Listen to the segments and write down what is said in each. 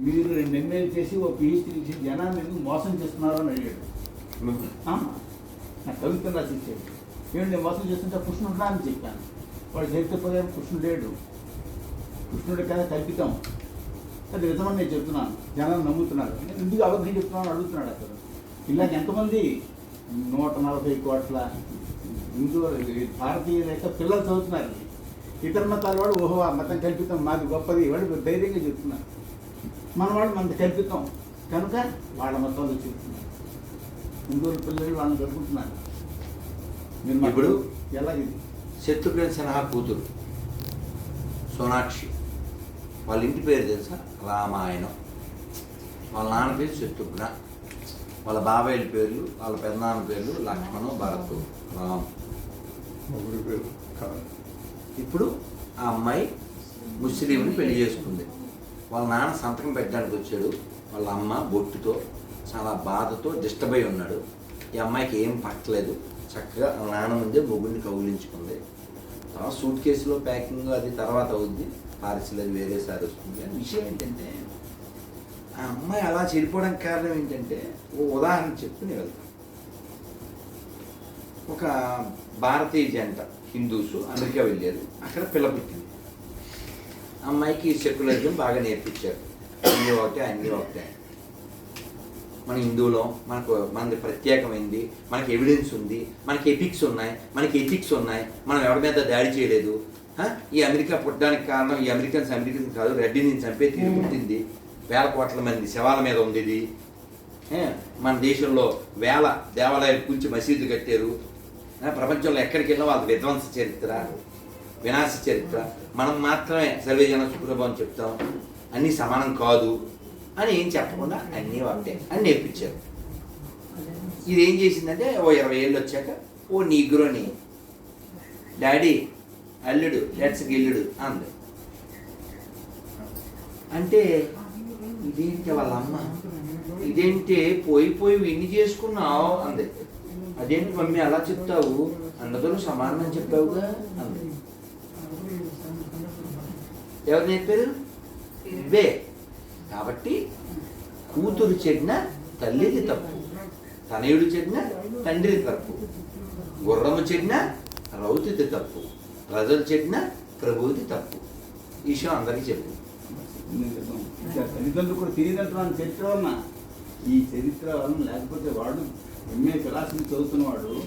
మీరు రెండు ఎంఏలు చేసి ఒక పిహెచ్డీ చేసి జనాన్ని ఎందుకు మోసం చేస్తున్నారు అని అడిగాడు. ఆ? నాకు రాసి ఇచ్చాడు. ఏమిటి నేను మోసం చేస్తుంటే కృష్ణుడు అని చెప్పాను. వాడు చరిత్ర ప్రకారం కృష్ణుడు లేడు. కృష్ణుడి కథ కల్పితం. అది నిజమని నేను చెప్తున్నాను. జనాలు నమ్ముతున్నారు. నేను ఎందుకు అబద్ధం చెప్తున్నాను అడుగుతున్నాడు అతను. ఇలాగ ఎంతమంది? నూట నలభై కోట్ల హిందూ భారతీయుల యొక్క పిల్లలు చదువుతున్నారు. ఇతర మతాల వాడు ఓహో ఆ మతం కల్పితం మాది గొప్పది. వాడు ధైర్యంగా చెప్తున్నారు. మన వాళ్ళు మనది కల్పితం కనుక వాళ్ళ మతంలో చెప్తున్నారు. హిందువుల పిల్లలు వాళ్ళని కలుపుతున్నారు మీరు ఇప్పుడు? ఎలా ఇది? శత్రుఘ్న సిన్హా కూతురు సోనాక్షి. వాళ్ళ ఇంటి పేరు తెలుసా? రామాయణం. వాళ్ళ నాన్న పేరు శత్రుఘ్న వాళ్ళ బాబాయిల పేర్లు వాళ్ళ పెద్దనాన్న పేర్లు లక్ష్మణు భరత్ రామ్. ముగ్గురు పేరు కాదు. ఇప్పుడు ఆ అమ్మాయి ముస్లింని పెళ్ళి చేసుకుంది. వాళ్ళ నాన్న సంతకం పెట్టడానికి వచ్చాడు. వాళ్ళ అమ్మ బొట్టుతో చాలా బాధతో డిస్టర్బ్ అయి ఉన్నాడు. ఈ అమ్మాయికి ఏం పట్టలేదు. చక్కగా వాళ్ళ నాన్న ముందే మొగుడిని కౌగిలించుకుంది. తర్వాత సూట్ కేసులో ప్యాకింగ్ అది తర్వాత అవుద్ది. పార్సిల్ అది వేరేసారి వస్తుంది. అని విషయం ఏంటంటే ఆ అమ్మాయి అలా చెడిపోవడానికి కారణం ఏంటంటే ఓ ఉదాహరణ చెప్పి నేను వెళ్తాను ఒక భారతీయ జంట హిందూస్ అమెరికా వెళ్ళారు అక్కడ పిల్ల పుట్టింది. అమ్మాయికి సెక్యులరిజం బాగా నేర్పించారు. అన్నీ ఒకటే అన్నీ ఒకటే మన హిందువులో మనకు మనది ప్రత్యేకమైంది మనకి ఎవిడెన్స్ ఉంది మనకి ఎపిక్స్ ఉన్నాయి మనకి ఎథిక్స్ ఉన్నాయి మనం ఎవరి మీద దాడి చేయలేదు? ఈ అమెరికా పుట్టడానికి కారణం ఈ అమెరికన్స్ అమెరికన్స్ కాదు రెడ్డిని చంపే తీరు పుట్టింది. వేల కోట్ల మంది శవాల మీద ఉంది ఇది? మన దేశంలో వేల దేవాలయాలు కూల్చి మసీదు కట్టారు. ప్రపంచంలో ఎక్కడికి వెళ్ళినా వాళ్ళ విధ్వంస చరిత్ర వినాశ చరిత్ర. మనం మాత్రమే సర్వే సర్వేజన సుఖభం చెప్తాం. అన్నీ సమానం కాదు అని ఏం చెప్పకుండా అన్నీ ఒకటే అని నేర్పించారు. ఇది ఏం చేసిందంటే ఓ ఇరవై ఏళ్ళు వచ్చాక ఓ నీగ్రోని డాడీ అల్లుడు లెట్స్ గిల్లుడు అంది. అంటే ఇదేంటి వాళ్ళ అమ్మ? ఇదేంటి పోయి పోయి విన్ని చేసుకున్నావు అంది. అదేంటి మమ్మీ అలా చెప్తావు? అందరూ సమానం చెప్పావుగా అంది. ఎవరు నేర్పారు ఇవే. కాబట్టి కూతురు చెడిన తల్లిది తప్పు. తనయుడు చెడిన తండ్రిది తప్పు. గుర్రము చెడిన రౌతిది తప్పు. ప్రజలు చెడిన ప్రభువుది తప్పు. ఈ విషయం అందరికీ చెప్పు. తల్లిదండ్రులు కూడా తెలియదంటున్నాను చరిత్ర వలన ఈ చరిత్ర వలన లేకపోతే వాడు ఎంఏ ఫిలాసఫీ చదువుతున్నవాడు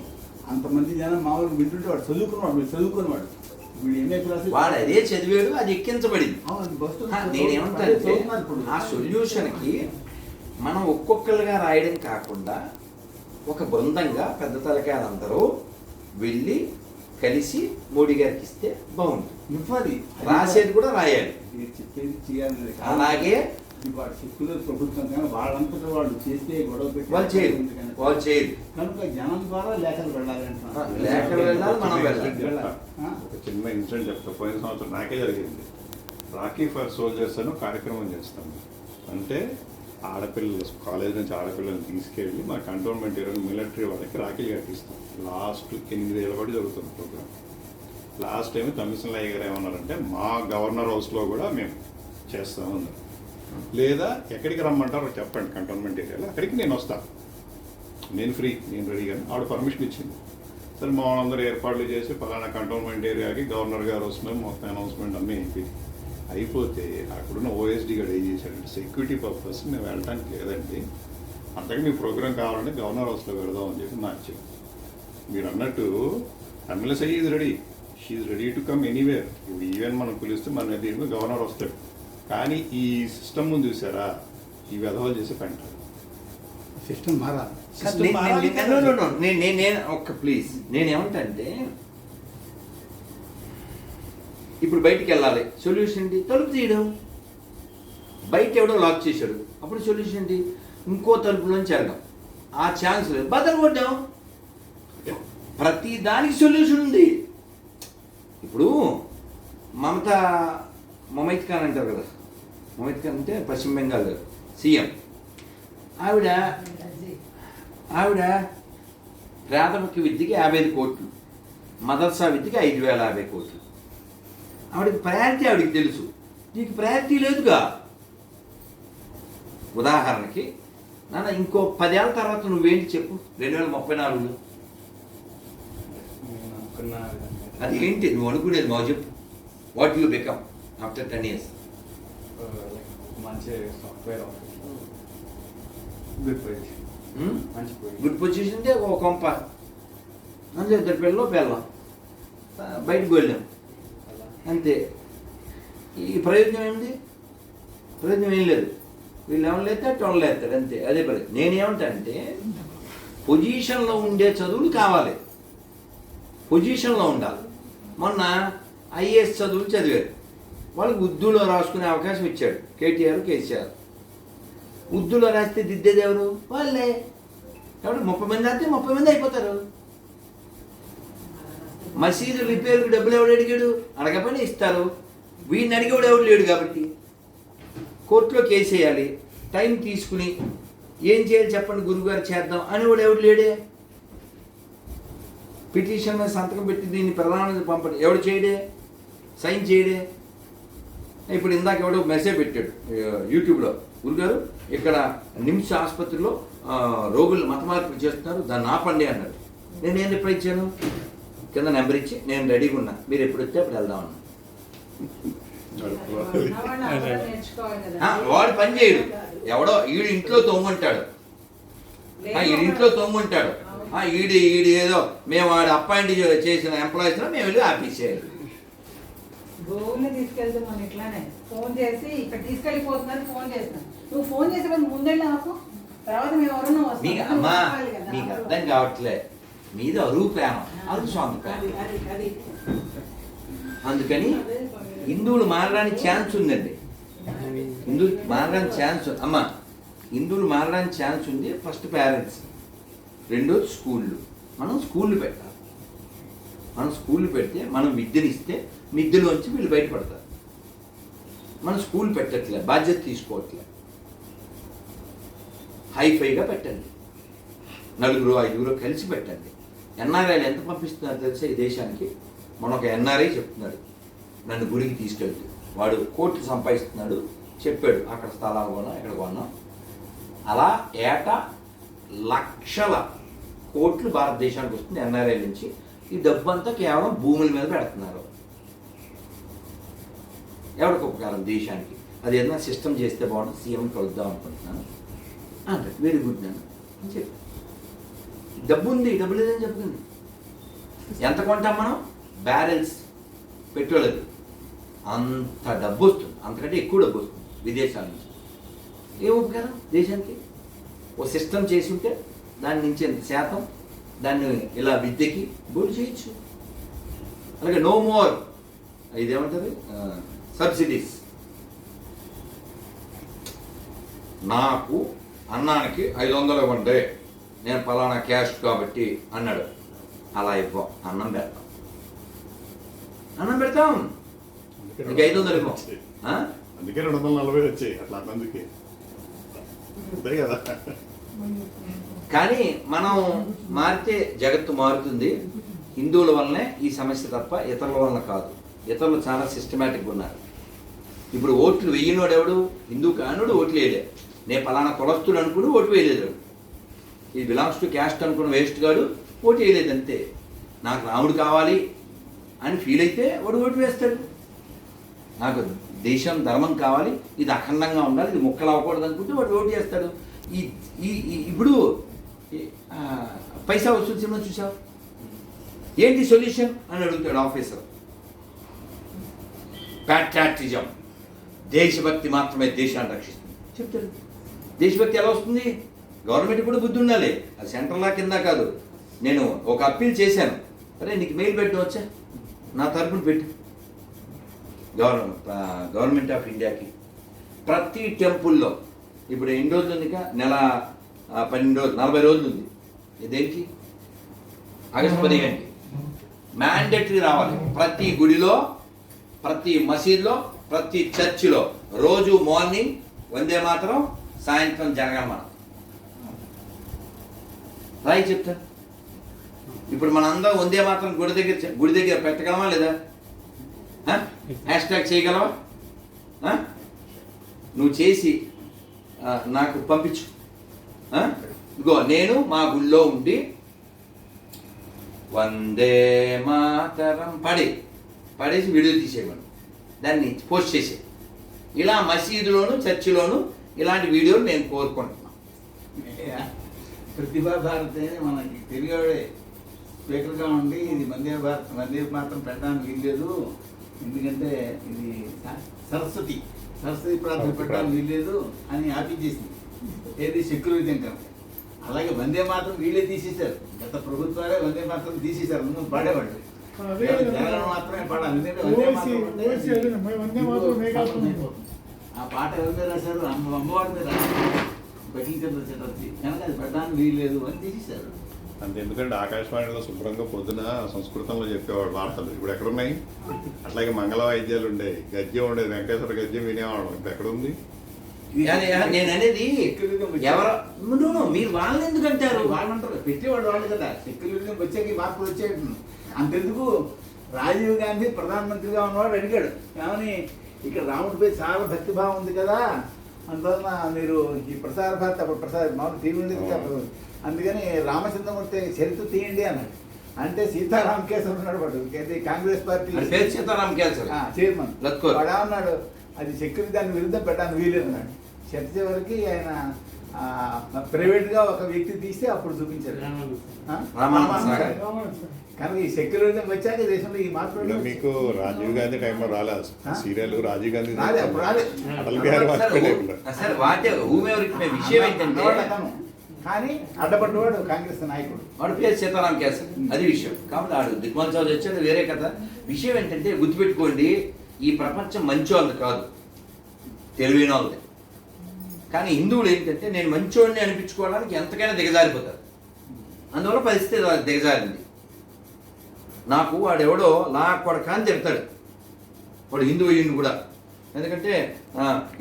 అంతమంది జనం మామూలుగా వింటుంటే వాడు చదువుకున్నవాడు వీడు చదువుకున్నవాడు. వీడు అదే చదివాడు అది ఎక్కించబడింది. ఇప్పుడు. ఆ సొల్యూషన్కి మనం ఒక్కొక్కరుగా రాయడం కాకుండా ఒక బృందంగా పెద్ద తలకాయలందరూ వెళ్ళి కలిసి మోడీ గారికి ఇస్తే బాగుంటుంది. రాసేది కూడా రాయాలి. అలాగే సెక్యులర్ ప్రభుత్వం కానీ వాళ్ళంతటా వాళ్ళు చేస్తే గొడవ పెట్టి వాళ్ళు చేయరు. వాళ్ళు చేయరు. కనుక జనం ద్వారా లేఖలు వెళ్ళాలి ఆ, అంటున్నారు లేఖలు వెళ్ళాలి మనం వెళ్ళాలి. వెళ్ళాలి. ఆ? ఒక చిన్న ఇన్సిడెంట్ చెప్తా. పోయిన సంవత్సరం నాకే జరిగింది. రాఖీ ఫర్ సోల్జర్స్ అని కార్యక్రమం చేస్తాం అంటే ఆడపిల్లలు కాలేజ్ నుంచి ఆడపిల్లల్ని తీసుకెళ్ళి మా కంటోన్మెంట్ ఏరియా మిలిటరీ వాళ్ళకి రాఖీలు కట్టిస్తాం. లాస్ట్ ఎనిమిది ఏళ్ళ పాటు జరుగుతుంది ప్రోగ్రామ్ లాస్ట్ టైం తమిళసలయ్య గారు ఏమన్నారంటే మా గవర్నర్ హౌస్లో కూడా మేము చేస్తాం అన్నారు. లేదా ఎక్కడికి రమ్మంటారో చెప్పండి కంటోన్మెంట్ ఏరియాలో. అక్కడికి నేను వస్తాను. నేను ఫ్రీ నేను రెడీగా ఆవిడ పర్మిషన్ ఇచ్చింది. సరే మా వాళ్ళందరూ ఏర్పాట్లు చేసి పలానా కంటోన్మెంట్ ఏరియాకి గవర్నర్ గారు వస్తున్నారు. మొత్తం అనౌన్స్మెంట్ అన్నీ అయిపోయింది అయిపోతే అక్కడున్న ఓఎస్డీ గారు ఏం చేశాడంటే సెక్యూరిటీ పర్పస్ మేము వెళ్ళడానికి లేదండి. అంతకు మీ ప్రోగ్రామ్ కావాలంటే గవర్నర్ హౌస్లో వెళదాం అని చెప్పి నాకు చెప్పి మీరు అన్నట్టు Tamilisai is ready she ready to come anywhere ఇప్పుడు ఈవెన్ మనం పిలిస్తే మన దీని గవర్నర్ వస్తాడు. కానీ ఈ సిస్టమ్ ముందు చూసారా? ఈ విధవాలు చేసే పెంట సిస్టమ్ మారాలి. నే- నే- నే- no, no, no. నేను నేను నేను ఒక్క ప్లీజ్. నేనేమంటే ఇప్పుడు బయటికి వెళ్ళాలి. సొల్యూషన్ ఏంటి? తలుపు తీయడం. బయట ఎవడో లాక్ చేశాడు. అప్పుడు సొల్యూషన్ ఏంటి? ఇంకో తలుపులోంచి వెళ్ళడం ఆ ఛాన్స్ లేదు బదలు కొట్టాం ప్రతి దానికి సొల్యూషన్ ఉంది. ఇప్పుడు మమత మమైత్ ఖాన్ అంటారు కదా. మమైత్ అంటే పశ్చిమ బెంగాల్ సీఎం. ఆవిడ ఆవిడ ప్రాథమిక విద్యకి యాభై ఐదు కోట్లు మదర్సా విద్యకి ఐదు వేల యాభై కోట్లు. ఆవిడకి ప్రయారిటీ ఆవిడకి తెలుసు. నీకు ప్రయారిటీ లేదుగా. ఉదాహరణకి నాన్న ఇంకో పదేళ్ళ తర్వాత నువ్వేంటి చెప్పు? రెండు వేల ముప్పై నాలుగులో. అది ఏంటి? నువ్వు అనుకునేది మా చెప్పు. What you become after ten years మంచి సాఫ్ట్వేర్ గుడ్ పొజిషన్ మంచి గుడ్ పొజిషన్ అంటే ఓ కొంప. అందులో ఇద్దరు పిల్లలు పిల్లం. బయటకు వెళ్ళాం అంతే. ఈ ప్రయోజనం ఏంటి ప్రయోజనం ఏం లేదు. వీళ్ళు ఎవరు లేస్తాడు వాళ్ళు లేస్తాడు అంతే. అదే పని. నేనేమంటానంటే పొజిషన్లో ఉండే చదువులు కావాలి. పొజిషన్లో ఉండాలి. మొన్న ఐఏఎస్ చదువులు చదివారు. వాళ్ళకి ఉర్దూలో రాసుకునే అవకాశం ఇచ్చాడు. కేటీఆర్ కేసీఆర్. ఉర్దూలో రాస్తే దిద్దేది ఎవరు? వాళ్ళే. కాబట్టి ముప్పై మంది రాస్తే ముప్పై మంది అయిపోతారు. మసీదు రిపేర్కి డబ్బులు ఎవడు అడిగాడు? అడగపని ఇస్తారు. వీడిని అడిగేవాడు ఎవడు లేడు కాబట్టి. కోర్టులో కేసు వేయాలి. టైం తీసుకుని ఏం చేయాలి చెప్పండి గురువుగారు చేద్దాం అని వాడు ఎవడు లేడే? పిటిషన్ సంతకం పెట్టి దీన్ని ప్రధాన పంపండి ఎవడు చేయడే? సైన్ చేయడే? ఇప్పుడు ఇందాక ఎవడో మెసేజ్ పెట్టాడు యూట్యూబ్లో. గురుగారు ఇక్కడ నిమ్స్ ఆసుపత్రిలో రోగులు మతమార్పులు చేస్తున్నారు దాన్ని ఆపండి అన్నాడు. నేను ఏం రిప్లై ఇచ్చాను కింద నెంబర్ ఇచ్చి నేను రెడీగా ఉన్నా. మీరు ఎప్పుడు వస్తే అప్పుడు వెళ్దాం అన్నా వాడు పని చేయడు. ఎవడో ఈడు ఇంట్లో తొంగుంటాడు ఆ, ఈడు ఇంట్లో తొంగుంటాడు ఆ, ఈడు ఈడు ఏదో మేము వాడు అపాయింట్ చేసిన ఎంప్లాయీస్ మేము వెళ్ళి ఆపేసేయాలి గోవుల్ని తీసుకెళ్తే మనం ఇట్లానే. ఫోన్ చేసి ఇక్కడ తీసుకెళ్ళిపోతున్నారు ఫోన్ చేస్తాను నువ్వు ఫోన్ చేసే ముందు ముందెళ్ళి నాకు తర్వాత మేము ఎవరన్నా వస్తాం మీకు అమ్మా అర్థం కావట్లే. మీది అరువు ప్రేమ అందుకని హిందువులు మారడానికి ఛాన్స్ ఉందండి. హిందువులు మారడానికి ఛాన్స్ అమ్మా హిందువులు మారడానికి ఛాన్స్ ఉంది ఫస్ట్ పేరెంట్స్ రెండోది స్కూళ్ళు. మనం స్కూళ్ళు పెట్టాలి. మనం స్కూల్ పెడితే మనం విద్యనిస్తే విద్యలోంచి వీళ్ళు బయటపడతారు. మనం స్కూల్ పెట్టట్లే బాధ్యత తీసుకోవట్లే. హైఫైగా పెట్టండి. నలుగురు ఐదుగురు కలిసి పెట్టండి. ఎన్ఆర్ఐలు ఎంత పంపిస్తున్నారు తెలిసే ఈ దేశానికి? మన ఒక ఎన్ఆర్ఐ చెప్తున్నాడు. నన్ను గుడికి తీసుకెళ్తూ. వాడు కోట్లు సంపాదిస్తున్నాడు. చెప్పాడు అక్కడ స్థలాలు కొన్నా ఇక్కడ కొన్నాం. అలా ఏటా లక్షల కోట్లు భారతదేశానికి వస్తుంది ఎన్ఆర్ఐ నుంచి. ఈ డబ్బు అంతా కేవలం భూముల మీద పెడుతున్నారు. ఎవరికి ఉపకారం? దేశానికి. అది ఏదైనా సిస్టమ్ చేస్తే బాగుంటుంది సీఎం కలుద్దాం అనుకుంటున్నాను. అంటే వెరీ గుడ్ నేను అని చెప్పి. డబ్బు ఉంది డబ్బు లేదని చెప్తుంది ఎంత కొంటాం మనం? బ్యారెల్స్ పెట్రోల్ అది. అంత డబ్బు వస్తుంది. అంతకంటే ఎక్కువ డబ్బు వస్తుంది విదేశాల నుంచి. ఏ ఉపకారం? దేశానికి. ఓ సిస్టమ్ చేసి ఉంటే దాని నుంచి ఎంత శాతం? దాన్ని ఇలా విద్యకి బోర్డు చేయొచ్చు. అలాగే నో మోర్ ఇదేమంటారు? సబ్సిడీస్ నాకు అన్నానికి ఐదు వందలు ఇవ్వండి. నేను పలానా క్యాష్ కాబట్టి అన్నాడు. అలా ఇవ్వం. అన్నం పెడతాం. అన్నం పెడతాం. నీకు ఐదు వందలు ఇవ్వం? అందుకే రెండు వందల నలభై వచ్చాయి. అట్లా అన్నందుకే. అంతే కదా. కానీ మనం మారితే జగత్తు మారుతుంది. హిందువుల వల్లనే ఈ సమస్య తప్ప ఇతరుల వలన కాదు. ఇతరులు చాలా సిస్టమేటిక్గా ఉన్నారు. ఇప్పుడు ఓట్లు వెయ్యినోడు ఎవడు? హిందూ కానుడు ఓట్లు వేయలే. నేను పలానా కులస్తుడు అనుకుని ఓటు వేయలేదు ఈ బిలాంగ్స్ టు క్యాస్ట్ అనుకున్న వేస్ట్ గాడు ఓటు వేయలేదు అంతే. నాకు రాముడు కావాలి అని ఫీల్ అయితే వాడు ఓటు వేస్తాడు. నాకు దేశం ధర్మం కావాలి ఇది అఖండంగా ఉండాలి ఇది ముక్కలు అవ్వకూడదు అనుకుంటే వాడు ఓటు చేస్తాడు ఈ ఈ ఇప్పుడు పైసా వస్తుంది సినిమా చూసావు? ఏంటి సొల్యూషన్? అని అడుగుతాడు ఆఫీసర్. ప్యాట్రాటిజం దేశభక్తి మాత్రమే దేశాన్ని రక్షిస్తుంది. చెప్తాడు. దేశభక్తి ఎలా వస్తుంది? గవర్నమెంట్ కూడా బుద్ధి ఉండాలి. అది సెంట్రల్లా కింద కాదు. నేను ఒక అప్పీల్ చేశాను. అరే నీకు మెయిల్ పెట్టవచ్చా నా తరపున పెట్టు. గవర్నమెంట్ గవర్నమెంట్ ఆఫ్ ఇండియాకి. ప్రతి టెంపుల్లో ఇప్పుడు ఎన్ని రోజులు ఇంకా నెల పన్నెండు రోజులు నలభై రోజులు ఉంది. దేనికి ఆగస్టు పదిహేను. మ్యాండేటరీ రావాలి. ప్రతి గుడిలో ప్రతి మసీదులో ప్రతి చర్చిలో రోజు మార్నింగ్ వందే మాత్రం సాయంత్రం జరగమన రాయి చెప్తా. ఇప్పుడు మనందరం వందే మాత్రం గుడి దగ్గర గుడి దగ్గర పెట్టగలమా లేదా? హ్యాష్ ట్యాగ్ చేయగలవా? నువ్వు చేసి నాకు పంపించు. ఇగో నేను మా గుళ్ళో ఉండి వందే మాతరం పడి పడేసి వీడియో తీసేయమను దాన్ని పోస్ట్ చేసే ఇలా మసీదులోను చర్చిలోను ఇలాంటి వీడియోలు నేను కోరుకుంటున్నాను ప్రతిభా భారతి మనకి తెలుగుడే స్పీకర్గా ఉండి ఇది వందే భారత్ వందే మాత్రం పెట్టడానికి వీల్లేదు. ఎందుకంటే ఇది సరస్వతి సరస్వతి ప్రార్థన పెట్టడానికి వీల్లేదు అని ఆపించేసింది ఏది సెక్యూరిటీ ఇంకా అలాగే వందే మాత్రం వీళ్ళే తీసేశారు. గత ప్రభుత్వాలే వందే మాత్రం తీసేశారు. ముందు పాడేవాళ్ళు. జగన్ మాత్రమే పాడాలి. ఎందుకంటే వందే మాతరం అంటే. ఆ పాట ఎవరి మీద రాశారు? అమ్మ అమ్మవారి మీద రాశారు. బకిల్ చంద్ర చటర్జీ. కనుక అది పెట్టడానికి వీల్లేదు అని తీసేశారు. అంతే ఎందుకంటే ఆకాశవాణిలో శుభ్రంగా పొద్దున సంస్కృతంలో చెప్పేవాడు వార్తలు. ఇప్పుడు ఎక్కడున్నాయి? అట్లాగే మంగళ వాయిద్యాలు ఉండేవి గద్యం ఉండేది వెంకటేశ్వర గద్యం వినేవాడు ఇప్పుడు ఎక్కడుంది? నేను అనేది ఎవరు? మీరు వాళ్ళని ఎందుకు అంటారు? వాళ్ళంటారు. పెట్టేవాడు వాళ్ళు కదా. సెక్యులరిజం వచ్చాక మార్పులు వచ్చాయి అంతెందుకు? రాజీవ్ గాంధీ ప్రధానమంత్రిగా ఉన్నవాడు అడిగాడు. ఏమని? ఇక్కడ రాముడిపై చాలా భక్తిభావం ఉంది కదా. అందువలన మీరు ఈ ప్రసార భారత అప్పుడు ప్రసార మామూలు టీవీ ఉండేది. అందుకని రామచంద్రమూర్తి చరిత్ర తీయండి అన్నాడు. అంటే సీతారాం కేసు ఉన్నాడు వాడు. కాంగ్రెస్ పార్టీ సీతారాం ఆ, చైర్మన్. వాడు ఏమన్నాడు? అది సెక్యూరిటీ దాని విరుద్ధం పెట్టడానికి వీలేదు అన్నాడు. చర్చ వరకు ఆయన ప్రైవేట్గా ఒక వ్యక్తి తీస్తే అప్పుడు చూపించారు. కానీ ఈ సెక్యులరిజం వచ్చాక దేశంలో ఈ మార్పు మీకు రాజీవ్ గాంధీ టైంలో రాలేదు? సీరియల్ రాజీవ్ గాంధీ. అటల్ బిహారీ వాజ్పేయి విషయం ఏంటంటే. కానీ అడ్డపడ్డవాడు కాంగ్రెస్ నాయకుడు. వాడు పేరు సీతారాం క్యాన్సర్ అది విషయం. కాబట్టి ఆడు దిగ్మల్ చౌదరి వచ్చేది వేరే కథ. విషయం ఏంటంటే గుర్తుపెట్టుకోండి ఈ ప్రపంచం మంచి వాళ్ళది కాదు. తెలివైన వాళ్ళది కానీ హిందువులు ఏంటంటే నేను మంచోడిని అనిపించుకోవడానికి ఎంతకైనా దిగజారిపోతారు. అందువల్ల పరిస్థితి దిగజారింది. నాకు వాడెవడో నా కొడక అని చెప్తాడు వాడు హిందువు అయ్యిండు కూడా. ఎందుకంటే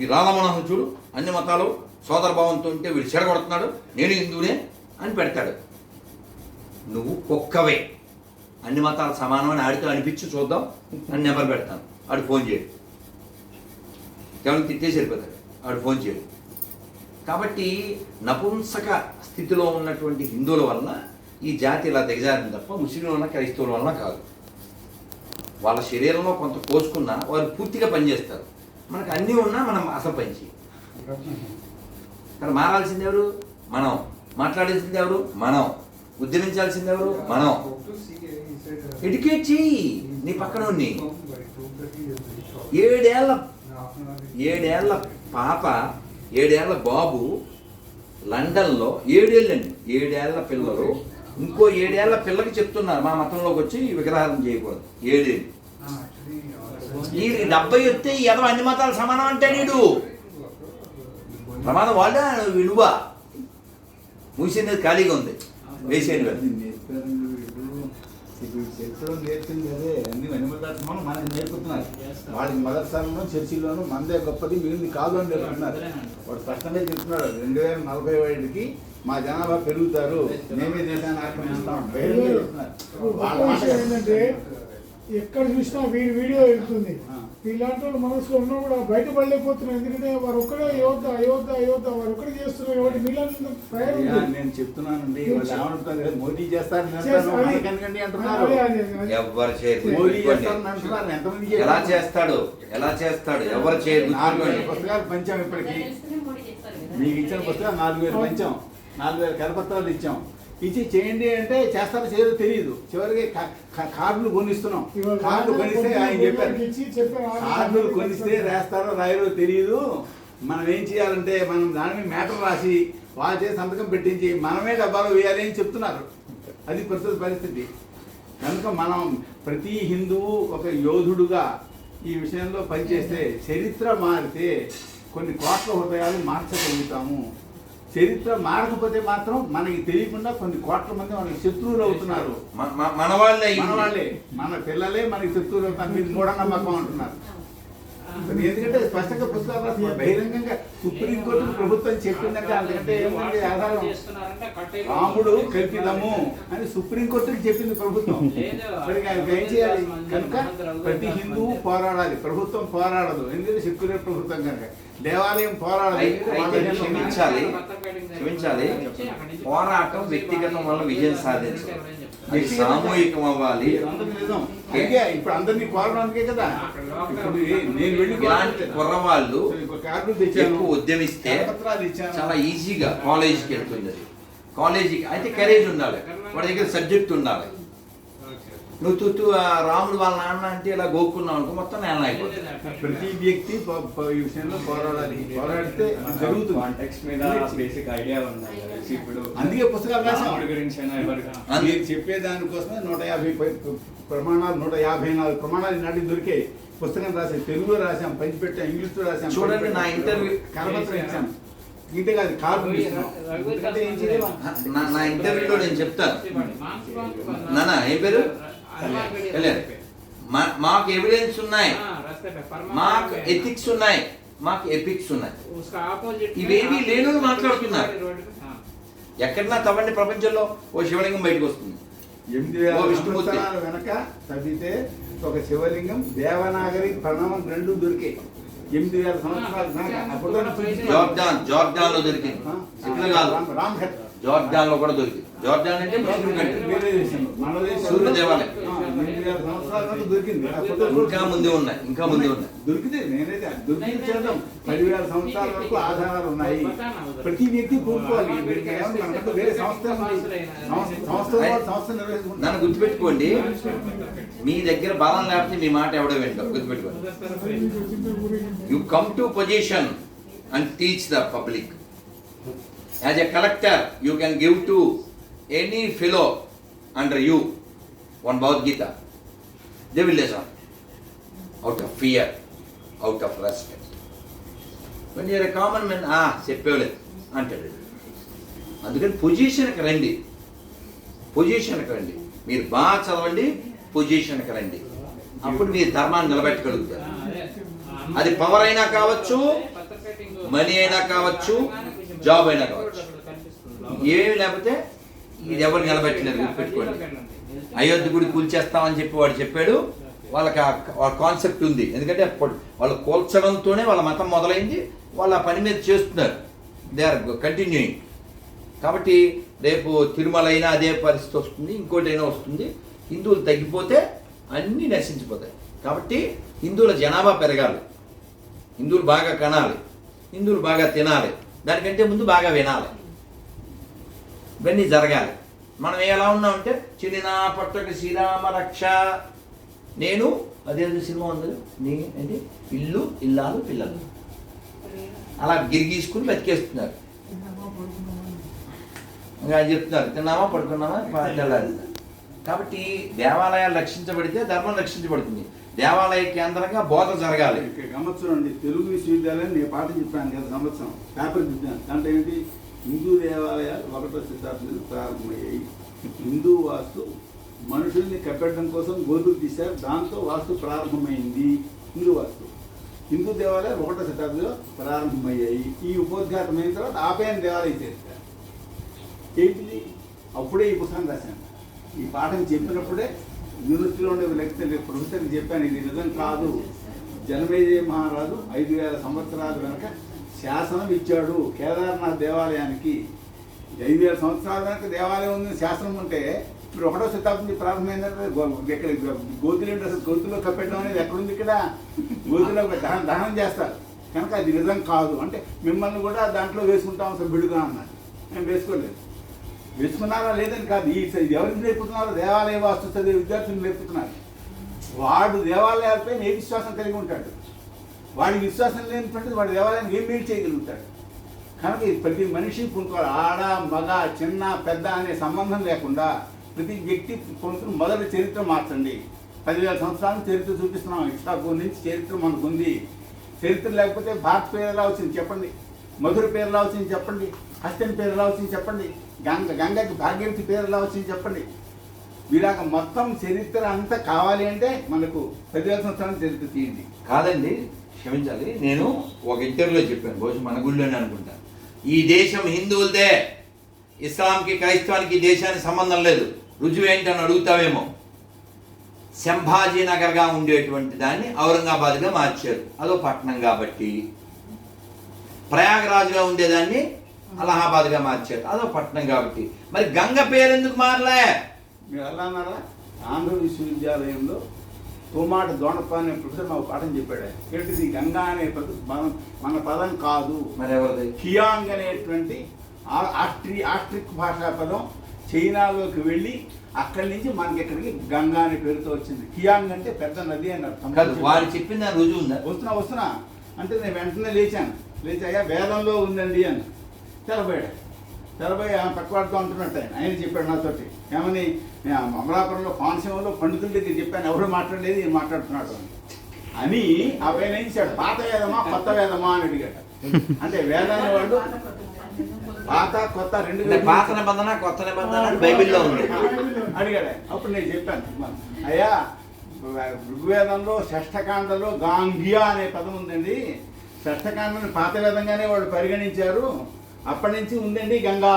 ఈ రాధమోహన్ చూడు అన్ని మతాలు సోదర భావంతో ఉంటే వీడు చెడగొడుతున్నాడు నేను హిందువునే అని పెడతాడు. నువ్వు కుక్కవే. అన్ని మతాలు సమానమని ఆడితో అనిపించి చూద్దాం నన్ను నెంబర్ పెడతాను. ఆడు ఫోన్ చేయడు. కేవలం తిట్టే సరిపోతాడు ఆడు ఫోన్ చేయడు. కాబట్టి నపుంసక స్థితిలో ఉన్నటువంటి హిందువుల వలన ఈ జాతి ఇలా దిగజారింది తప్ప ముస్లింల వలన క్రైస్తవుల వలన కాదు. వాళ్ళ శరీరంలో కొంత కోసుకున్నా వారు పూర్తిగా పనిచేస్తారు. మనకు అన్నీ ఉన్నా మనం అసలు పని కానీ మారాల్సింది ఎవరు? మనం. మాట్లాడాల్సింది ఎవరు? మనం. ఉద్యమించాల్సింది ఎవరు? మనం. ఎడ్యుకేట్ చెయ్యి. నీ పక్కన ఉన్ని ఏడేళ్ళ ఏడేళ్ళ పాప ఏడేళ్ళ బాబు లండన్లో ఏడేళ్ళండి. ఏడేళ్ళ పిల్లలు. ఇంకో ఏడేళ్ళ పిల్లకి చెప్తున్నారు మా మతంలోకి వచ్చి విగ్రహం చేయకూడదు. ఏడేళ్ళు ఈ డెబ్బై వస్తే ఈ ఎదవ అన్ని మతాలు సమానం అంటే నీడు. ప్రమాదం వాళ్ళే విలువ మూసేది ఖాళీగా ఉంది. వేసేది వేరు. అది నేర్పారండి వీళ్ళు. చరిత్రలో నేర్పింది అదే. అన్ని వెనుమదాత్మలు మనకి నేర్పుతున్నారు. వాళ్ళకి మదర్సాలలో చర్చిలోను మందే గొప్పది మిగిలింది కాదు అని చెప్తున్నారు. వాడు స్పష్టంగా చెప్తున్నాడు రెండు వేల నలభై ఏడుకి మా జనాభా పెరుగుతారు మేమే దేశాన్ని ఆక్రమిస్తాం వాళ్ళ మాట ఏంటంటే ఎక్కడ చూసినా వీడి వీడియో వెళ్తుంది. ఇలాంటి వాళ్ళు మనసులో ఉన్నా కూడా బయటపడలేకపోతున్నారు ఎందుకంటే వారు ఒక్కడే అయోధ్య అయోధ్య అయోధ్య వారు ఒక్కడే చేస్తున్నారు కాబట్టి మీలాంటి ఉంది నేను చెప్తున్నానండి. మోదీ చేస్తారని చేస్తా- అంటారు, అది- మనకెందుకండి అంటున్నారు. అదే, అదే, అదే. ఎవ్వరు చేయరు. ఎలా చేస్తారు? చేస్తాడు? ఎలా చేస్తాడు? ఎవరు చేయరు? నాలుగు వేల గుర్తుపెట్టుకోండి. పుస్తకాలు పంచాం ఇప్పటికి. మీకు ఇచ్చిన పుస్తకాలు నాలుగు వేలు పంచాం. నాలుగు వేల కరపత్రాలు ఇచ్చాం. ఇచ్చి చేయండి అంటే చేస్తారో చేయరో తెలియదు. చివరికి కార్డులు కొనిస్తున్నాం. కార్డులు కొనిస్తే ఆయన చెప్పారు. కార్డులు కొనిస్తే రాస్తారో రాయరో తెలియదు మనం ఏం చేయాలంటే మనం దాని మీద మ్యాటర్ రాసి వాళ్ళ చేసి సంతకం పెట్టించి మనమే డబ్బాలో వేయాలి అని చెప్తున్నారు. అది ప్రస్తుత పరిస్థితి. కనుక మనం ప్రతి హిందువు ఒక యోధుడుగా ఈ విషయంలో పనిచేస్తే చరిత్ర మారితే కొన్ని కోట్ల హృదయాలు మార్చగలుగుతాము. చరిత్ర మారకపోతే మాత్రం మనకి తెలియకుండా కొన్ని కోట్ల మంది మనకి శత్రువులు అవుతున్నారు. మన వాళ్ళే మన పిల్లలే మనకి శత్రువులు అవుతారు. మీరు మూఢనమ్మకం అంటున్నారు. ఎందుకంటే స్పష్టంగా పుస్తకాలు రాసి బహిరంగంగా సుప్రీంకోర్టు ప్రభుత్వం చెప్పిందంటే అందుకంటే ఏముంది? ఆధారం. రాముడు కల్పితము అని సుప్రీంకోర్టుకి చెప్పింది ప్రభుత్వం. మరి ఆయనకి ఏం చేయాలి? కనుక ప్రతి హిందువు పోరాడాలి. ప్రభుత్వం పోరాడదు. ఎందుకంటే సెక్యులర్ ప్రభుత్వం కనుక. దేవాలయం వాళ్ళ క్షమించాలి. క్షమించాలి. పోరాటం వ్యక్తిగతం వల్ల విజయం సాధించాలి అది సామూహికం అవ్వాలి. ఇప్పుడు అందరినీ కోరడానికే కదా. ఇప్పుడు నేను ఇలాంటి కుర్రవాళ్ళు ఎక్కువ ఉద్యమిస్తే చాలా ఈజీగా కాలేజీకి వెళ్తుంది అది కాలేజీకి అయితే కరేజ్ ఉండాలి. వాడి దగ్గర సబ్జెక్ట్ ఉండాలి. నువ్వు తు- తు- ఆ రాముడు వాళ్ళ నాన్న అంటే ఇలా గోక్కున్నావు అనుకో మొత్తం నేల అయిపోతుంది. ప్రతి వ్యక్తి ఈ విషయంలో పోరాడాలి. పోరాడితే జరుగుతుంది. బేసిక్ ఐడియా ఉండాలి ఇప్పుడు అందుకే పుస్తకాలు రాశాం. రాముడి గురించి అయినా ఎవరికి అందు- మీరు చెప్పే దానికోసమే నూట యాభై ప్రమాణాలు నూట యాభై నాలుగు ప్రమాణాలు నాటి దొరికాయి. పుస్తకం రాసాం తెలుగులో రాసాం పంచిపెట్టాం ఇంగ్లీష్లో రాసాం చూడండి, నా ఇంటర్వ్యూ- కరపత్రం ఇచ్చాం. ఇంతే కాదు కార్డు నా నా ఇంటర్వ్యూలో నేను చెప్తాను. నాన్న ఏం పేరు? మాకు ఎవిడెన్స్ ఉన్నాయి. మాకు ఎథిక్స్ ఉన్నాయి. మాకు ఎపిక్స్ ఉన్నాయి. ఇవేమీ లేనివి మాట్లాడుతున్నారు. ఎక్కడన్నా తవ్వండి ప్రపంచంలో ఓ శివలింగం బయటకు వస్తుంది. ఎనిమిది ఓ వేల విష్ణుమూర్తి. వెనక తవ్వితే ఒక శివలింగం దేవనాగరి ప్రణవం రెండు దొరికాయి ఎనిమిది వేల సంవత్సరాల జార్డాన్ జార్డాన్లో దొరికింది. జార్డాన్లో కూడా దొరికింది. జార్డాన్ అంటే ముస్లిం కంట్రీ మన దేశంలో సూర్య దేవాలయం. ఇంకా ముందే ఉన్నాయి ఇంకా ముందే ఉన్నాయి. దొరికితే నేనైతే దొరికింది చేద్దాం. పదివేల సంవత్సరాల వరకు ఆధారాలు ఉన్నాయి. ప్రతి వ్యక్తి మనకంటూ వేరే సంస్థ నన్ను గుర్తుపెట్టుకోండి. మీ దగ్గర బలం లేకపోతే మీ మాట ఎవడో వింటాం గుర్తుపెట్టుకోండి. You come to position and teach the public as a collector you can give to any fellow under you one Bhagavad Gita they will lesson out of fear out of respect one your common men ఆ చెప్పేవలేదు అంటాడు. అందుకని పొజిషన్కి రండి. పొజిషన్కి రండి. మీరు బాగా చదవండి పొజిషన్కి రండి. అప్పుడు మీరు ధర్మాన్ని నిలబెట్టగలుగుతారు. అది పవర్ అయినా కావచ్చు మనీ అయినా కావచ్చు జాబ్ అయినా కావచ్చు. ఏమి లేకపోతే ఇది ఎవరు నిలబెట్టలేదు గుర్తుపెట్టుకోండి. అయోధ్య గుడి కూల్చేస్తామని చెప్పి వాడు చెప్పాడు. వాళ్ళకి ఆ కాన్సెప్ట్ ఉంది. ఎందుకంటే అప్పుడు వాళ్ళు కూల్చడంతోనే వాళ్ళ మతం మొదలైంది. వాళ్ళు ఆ పని మీద చేస్తున్నారు. దే ఆర్ కంటిన్యూయింగ్ కాబట్టి రేపు తిరుమల అయినా అదే పరిస్థితి వస్తుంది. ఇంకోటైనా వస్తుంది. హిందువులు తగ్గిపోతే అన్నీ నశించిపోతాయి. కాబట్టి హిందువుల జనాభా పెరగాలి. హిందువులు బాగా కనాలి. హిందువులు బాగా తినాలి. దానికంటే ముందు బాగా వినాలి. ఇవన్నీ జరగాలి. మనం ఎలా ఉన్నామంటే చిన్న పట్టక శ్రీరామ రక్ష నేను అదేదో సినిమా ఉంది? నీ అంటే ఇల్లు ఇల్లాలు పిల్లలు. అలా గిరిగీసుకుని బతికేస్తున్నారు. ఇంకా చెప్తున్నారు తిన్నామా పడుకున్నామా తెల్లాలి కాబట్టి దేవాలయాలు రక్షించబడితే ధర్మం రక్షించబడుతుంది. దేవాలయ కేంద్రంగా బోధ జరగాలి. సంవత్సరం అండి. తెలుగు విశ్వవిద్యాలయం నేను పాఠం చెప్పాను కదా సంవత్సరం. పేపర్ చెప్పాను దాంట్లో ఏంటి? హిందూ దేవాలయాలు ఒకటో శతాబ్దంలో ప్రారంభమయ్యాయి. హిందూ వాస్తు మనుషుల్ని కప్పెట్టడం కోసం గోతులు తీశారు. దాంతో వాస్తు ప్రారంభమైంది. హిందూ వాస్తు. హిందూ దేవాలయాలు ఒకటో శతాబ్దిలో ప్రారంభమయ్యాయి. ఈ ఉపోద్ఘాతమైన తర్వాత ఆపేయని దేవాలయం చేస్తారు ఏంటిది? అప్పుడే ఈ పుస్తకం రాశాను. ఈ పాఠం చెప్పినప్పుడే యూనివర్సిటీలో ఉండే లెక్చర్ ప్రొఫెసర్కి చెప్పాను ఇది నిజం కాదు. జనమేజయ మహారాజు ఐదు వేల సంవత్సరాల వెనక శాసనం ఇచ్చాడు కేదార్నాథ్ దేవాలయానికి. ఐదు వేల సంవత్సరాల వెనక దేవాలయం ఉంది శాసనం ఉంటే ఇప్పుడు ఒకటో శతాబ్దం ప్రారంభమైందంటే ఇక్కడ గోతులు అసలు గోతులో కప్పెట్టడం అనేది ఎక్కడుంది ఇక్కడ? గోతులో దహనం దహనం చేస్తారు. కనుక అది నిజం కాదు. అంటే మిమ్మల్ని కూడా దాంట్లో వేసుకుంటాం సభ్యుడుగా అన్నారు. నేను వేసుకోలేదు. వేసుకున్నారా లేదని కాదు. ఈ ఎవరిని ఎవరికి దేవాలయ వాస్తు చదివే విద్యార్థులు నేర్పుతున్నారు వాడు దేవాలయాలపై ఏ విశ్వాసం కలిగి ఉంటాడు. వాడి విశ్వాసం లేనిటువంటిది వాడి దేవాలయాన్ని ఏం మేలు చేయగలుగుతాడు? కనుక ఇది ప్రతి మనిషి కొనుక్కోవాలి ఆడ మగ చిన్న పెద్ద అనే సంబంధం లేకుండా ప్రతి వ్యక్తి కొనుక్కుని మొదటి చరిత్ర మార్చండి. పదివేల సంవత్సరాలు చరిత్ర చూపిస్తున్నాం. ఇష్టాపూర్ నుంచి చరిత్ర మనకు ఉంది. చరిత్ర లేకపోతే భారత్ పేరు ఎలా వచ్చింది చెప్పండి. మధుర పేరు ఎలా వచ్చింది చెప్పండి. హస్తిని పేరు ఎలా వచ్చింది చెప్పండి. గంగ గంగకి భాగ్యవతి పేరు ఎలా వచ్చింది చెప్పండి. వీరాక మొత్తం చరిత్ర అంతా కావాలి అంటే మనకు పదివేల సంవత్సరాల చరిత్ర తీయండి. కాదండి. క్షమించాలి. నేను ఒక ఇంటర్వ్యూలో చెప్పాను. బహుశా మన గుళ్ళోనే అనుకుంటా. ఈ దేశం హిందువులదే. ఇస్లాంకి క్రైస్తవానికి ఈ దేశానికి సంబంధం లేదు. రుజువు ఏంటని అడుగుతావేమో. సంభాజీనగర్గా ఉండేటువంటి దాన్ని ఔరంగాబాద్గా మార్చారు. అదో పట్టణం కాబట్టి. ప్రయాగరాజ్గా ఉండేదాన్ని అలహాబాద్గా మార్చారు. అదో పట్టణం కాబట్టి. మరి గంగ పేరు ఎందుకు మారలే? ఎలా ఆంధ్ర విశ్వవిద్యాలయంలో తోమాట దోణప్ప అనే ప్రొఫెసర్ నాకు పాఠం చెప్పాడు. ఏంటిది? గంగా అనే పదం మన మన పదం కాదు. కియాంగ్ అనేటువంటి ఆ- ఆస్ట్రి ఆస్ట్రిక్ భాషా పదం చైనాలోకి వెళ్ళి అక్కడి నుంచి మనకి ఇక్కడికి గంగా అనే పేరుతో వచ్చింది. కియాంగ్ అంటే పెద్ద నది అని అర్థం. చెప్పింది దాని రుజువు ఉందా? వస్తున్నా వస్తున్నా. అంటే నేను వెంటనే లేచాను. లేచి అయ్యా వేదంలో ఉందండి అని. తెలబోయాడు. తెలబోయి ఆమె పక్కవాడుతూ ఉంటున్నట్టు ఆయన. ఆయన చెప్పాడు నాతోటి. ఏమని అమలాపురంలో కోనసీమలో పండితుల దగ్గర చెప్పాను ఎవరు మాట్లాడలేదు ఈయన మాట్లాడుతున్నాడు? అని అని ఆ పైన ఏం చేశాడు? పాత వేదమా కొత్త వేదమా? అని అడిగాడు. అంటే వేదాన్ని వాళ్ళు పాత కొత్త రెండు పాత నిబంధన కొత్త నిబంధన బైబిల్లో ఉంది. అడిగాడు. అప్పుడు నేను చెప్పాను అయ్యా ఋగ్వేదంలో షష్ఠకాండలో గాంగియా అనే పదం ఉందండి. షష్ఠకాండని పాత వేదంగానే వాళ్ళు పరిగణించారు. అప్పటి నుంచి ఉందండి గంగా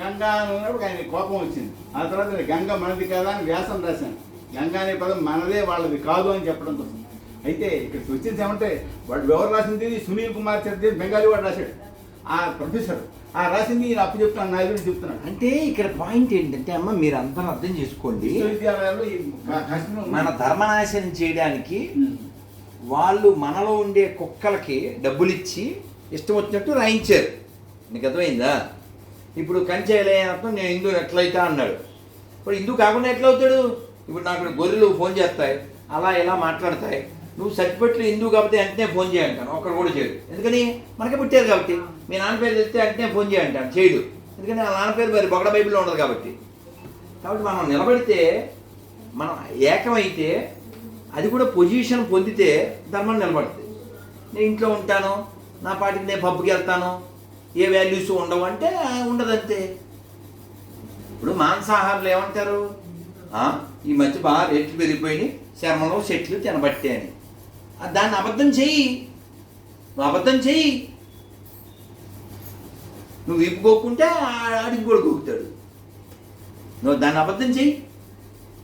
గంగా అని ఉన్నప్పుడు ఆయన కోపం వచ్చింది. ఆ తర్వాత నేను గంగ మనది కదా అని వ్యాసం రాశాను. గంగా అనే పదం మనదే వాళ్ళది కాదు అని చెప్పడం కోసం. అయితే ఇక్కడికి వచ్చింది ఏమంటే వాడు ఎవరు రాసింది? సునీల్ కుమార్ చౌదరి బెంగాలీ వాడు రాశాడు. ఆ ప్రొఫెసర్. ఆ రాసింది ఈయన అప్పు చెప్తున్నాను నా గురించి చెప్తున్నాడు. అంటే ఇక్కడ పాయింట్ ఏంటంటే అమ్మ మీరు అందరూ అర్థం చేసుకోండి. మన ధర్మనాశనం చేయడానికి వాళ్ళు మనలో ఉండే కుక్కలకి డబ్బులు ఇచ్చి ఇష్టం వచ్చినట్టు రాయించారు. నీకు అర్థమైందా? ఇప్పుడు కంచేయలేనప్పుడు నేను హిందూ ఎట్లయితా అన్నాడు. ఇప్పుడు హిందూ కాకుండా ఎట్లవుతాడు? ఇప్పుడు నాకు గొర్రెలు ఫోన్ చేస్తాయి అలా ఇలా మాట్లాడతాయి. నువ్వు సర్టిఫికెట్లు హిందూ కాబట్టి వెంటనే ఫోన్ చేయంటాను ఒక్కడు కూడా చేయడు. ఎందుకని? మనకే పుట్టారు కాబట్టి. మీ నాన్న పేరు తెస్తే వెంటనే ఫోన్ చేయంటాను చేయడు. ఎందుకంటే ఆ నాన్న పేరు మరి బొగడ బైబిల్లో ఉండదు కాబట్టి. కాబట్టి మనం నిలబడితే మనం ఏకమైతే అది కూడా పొజిషన్ పొందితే ధర్మం నిలబడుతుంది. నేను ఇంట్లో ఉంటాను నా పాటికి నేను పబ్కి వెళ్తాను ఏ వాల్యూస్ ఉండవు అంటే ఉండదంతే. ఇప్పుడు మాంసాహారులు ఏమంటారు? ఈ మధ్య బాగా రేట్లు పెరిగిపోయినాయి. చర్మంలో చెట్లు తినబట్టే అని దాన్ని అబద్ధం చెయ్యి. నువ్వు అబద్ధం చెయ్యి. నువ్వు ఇప్పుకోకుంటే ఆడికి కూడా గోకుతాడు నువ్వు దాన్ని అబద్ధం చెయ్యి.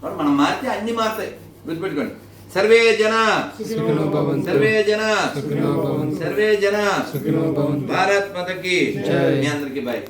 మనం మారితే అన్నీ మారుతాయి. గుర్తుపెట్టుకోండి. సర్వే జన సుఖినో భవంతు. సర్వే జన సుఖినో భవంతు. సర్వే జన సుఖినో భవంతు. భారత్ మాతకి జై. మీ అందరికి బాయ్